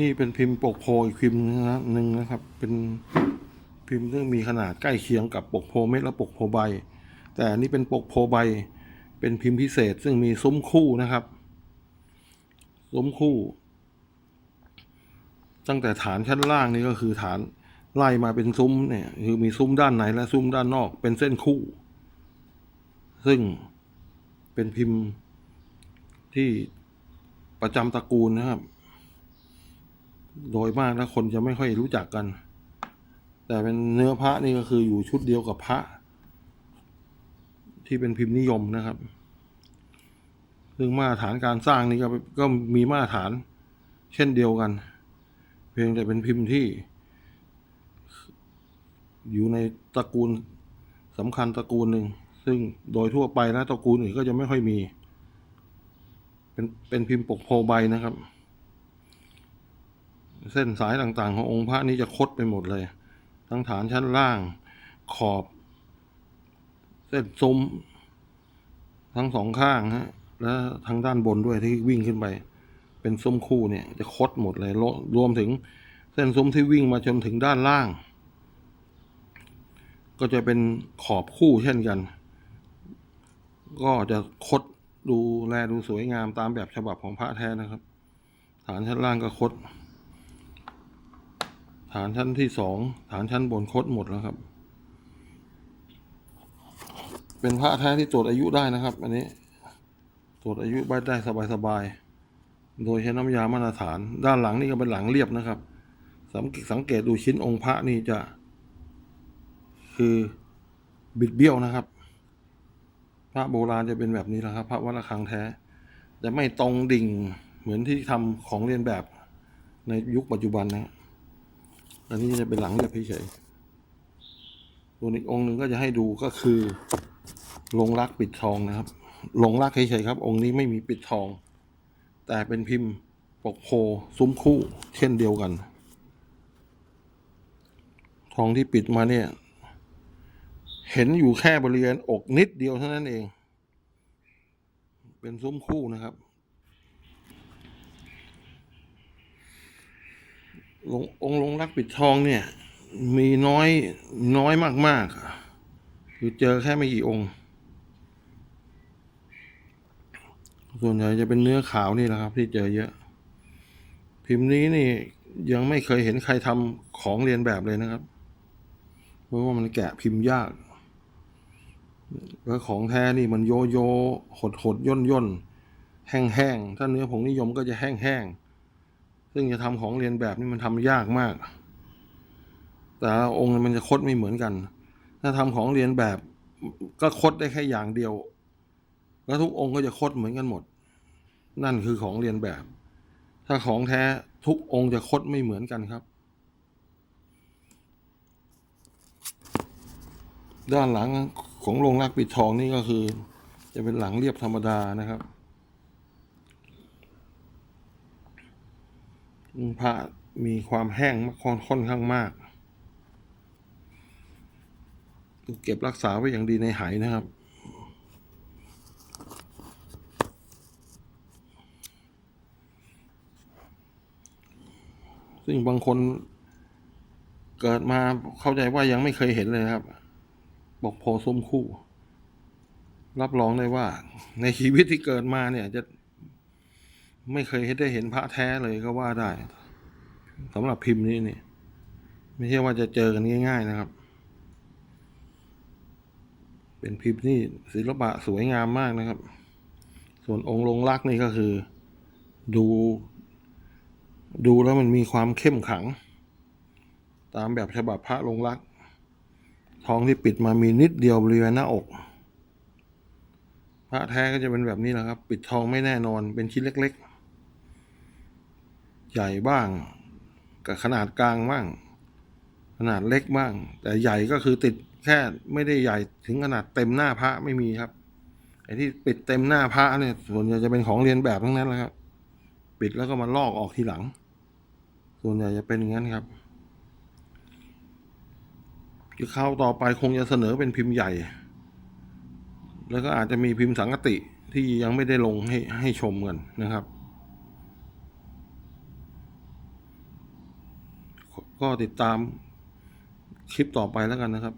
นี่เป็นพิมพ์ปกโพอีกพิมพ์นะหนึ่งนะครับ เป็นพิมพ์ซึ่งมีขนาดใกล้เคียงกับปกโพเม็ดและปกโพใบ แต่อันนี้เป็นปกโพใบ เป็นพิมพ์พิเศษซึ่งมีซุ้มคู่นะครับซุ้มคู่ ตั้งแต่ฐานชั้นล่างนี่ก็คือฐานไล่มาเป็นซุ้มเนี่ยคือมีซุ้มด้านในและซุ้มด้านนอกเป็นเส้นคู่ ซึ่งเป็นพิมพ์ที่ประจำตระกูลนะครับ โดยมากแล้วคนจะไม่ค่อยรู้จักกัน แต่เป็นเนื้อพระนี่ก็คืออยู่ชุดเดียวกับพระ ที่เป็นพิมพ์นิยมนะครับ ซึ่งมาตรฐานการสร้างนี่ก็ก็มีมาตรฐาน เช่นเดียวกัน เพียงแต่เป็นพิมพ์ที่ อยู่ในตระกูลสำคัญตระกูลหนึ่ง ซึ่งโดยทั่วไปแล้วตระกูลอื่นก็จะไม่ค่อยมี เป็นเป็นพิมพ์ปกโพใบนะครับ เส้นสายต่างๆ ขององค์พระนี้จะคดไปหมดเลย ทั้งฐานชั้นล่างขอบ เส้นซุ้ม ทั้งสองข้างฮะและทางด้านบนด้วยที่วิ่งขึ้นไป เป็นซุ้มคู่เนี่ยจะคดหมดเลยรวรวมถึงเส้นซุ้มที่วิ่งมาจนถึงด้านล่าง ก็จะเป็นขอบคู่เช่นกัน ก็จะคดดูแลดูสวยงามตามแบบฉบับของพระแท้นะครับ ฐานชั้นล่างก็คด ฐานชั้นที่สองฐานชั้นบนคดหมดแล้วครับ เป็นพระแท้ที่ตรวจอายุได้นะครับ อันนี้ตรวจอายุใบได้สบายๆโดยใช้น้ำยามาตรฐาน ด้านหลังนี่ก็เป็นหลังเรียบนะครับสังเกตสังเกตดูชิ้นองค์พระนี่จะ คือบิดเบี้ยวนะครับ พระโบราณจะเป็นแบบนี้แหละครับพระวัดระฆังแท้จะไม่ตรงดิ่งเหมือนที่ทำของเรียนแบบในยุคปัจจุบันนะ อันนี้จะเป็นหลังเรียบเฉยตัวอีกองค์หนึ่งก็จะให้ดูก็คือลงรักปิดทองนะครับ ลงรักเฉยๆครับ องค์นี้ไม่มีปิดทอง แต่เป็นพิมพ์ปกโพซุ้มคู่เช่นเดียวกัน ทองที่ปิดมาเนี่ย เห็นอยู่แค่บริเวณอกนิดเดียวเท่านั้นเอง เป็นซุ้มคู่นะครับ ลงองค์ลงรักปิดทองเนี่ย มีน้อยน้อยมากๆคือเจอแค่ไม่กี่องค์ ส่วนใหญ่จะเป็นเนื้อขาวนี่แหละครับ ที่เจอเยอะ พิมพ์นี้นี่ยังไม่เคยเห็นใครทำของเรียนแบบเลยนะครับ เพราะว่ามันแกะพิมพ์ยากแล้วของแท้นี่มันโยโย่หดหดย่นย่นแห้งแห้งถ้าเนื้อผงนิยมก็จะแห้งแห้ง ซึ่งจะทำของเรียนแบบนี่มันทำยากมาก แต่องค์มันจะคดไม่เหมือนกัน ถ้าทำของเรียนแบบก็คดได้แค่อย่างเดียว แล้วทุกองค์ก็จะคดเหมือนกันหมด นั่นคือของเรียนแบบ ถ้าของแท้ทุกองค์จะคดไม่เหมือนกันครับ ด้านหลังของโรงรักปิดทองนี่ก็คือ จะเป็นหลังเรียบธรรมดานะครับ พระมีความแห้งค่อนข้างมากเก็บรักษาไว้อย่างดีในหายนะครับ ซึ่งบางคนเกิดมาเข้าใจว่ายังไม่เคยเห็นเลยครับ บอกโพส้มคู่ รับรองได้ว่าในชีวิตที่เกิดมาเนี่ยจะ ไม่เคยได้เห็นพระแท้เลยก็ว่าได้สำหรับพิมพ์นี้นี่ไม่ใช่ว่าจะเจอกันง่าย ๆนะครับ เป็นพิมพ์นี่ศิลปะสวยงามมากนะครับ ส่วนองค์ลงรักนี่ก็คือ ดู ดูแล้วมันมีความเข้มขัง ตามแบบฉบับพระลงรักทองที่ปิดมามีนิดเดียวบริเวณหน้าอก พระแท้ก็จะเป็นแบบนี้แหละครับ ปิดทองไม่แน่นอนเป็นชิ้นเล็ก ใหญ่บ้างกับขนาดกลางบ้าง ขนาดเล็กบ้าง แต่ใหญ่ก็คือติดแค่ไม่ได้ใหญ่ถึงขนาดเต็มหน้าพระไม่มีครับไอ้ที่ปิดเต็มหน้าพระเนี่ยส่วนใหญ่จะเป็นของเรียนแบบทั้งนั้นแหละครับ ปิดแล้วก็มาลอกออกทีหลัง ส่วนใหญ่จะเป็นอย่างนั้นครับคือคราต่อไปคงจะเสนอเป็นพิมพ์ใหญ่ แล้วก็อาจจะมีพิมพ์สังกติที่ยังไม่ได้ลงให้ให้ชมกันนะครับ ก็ติดตามคลิปต่อไปแล้วกันนะครับ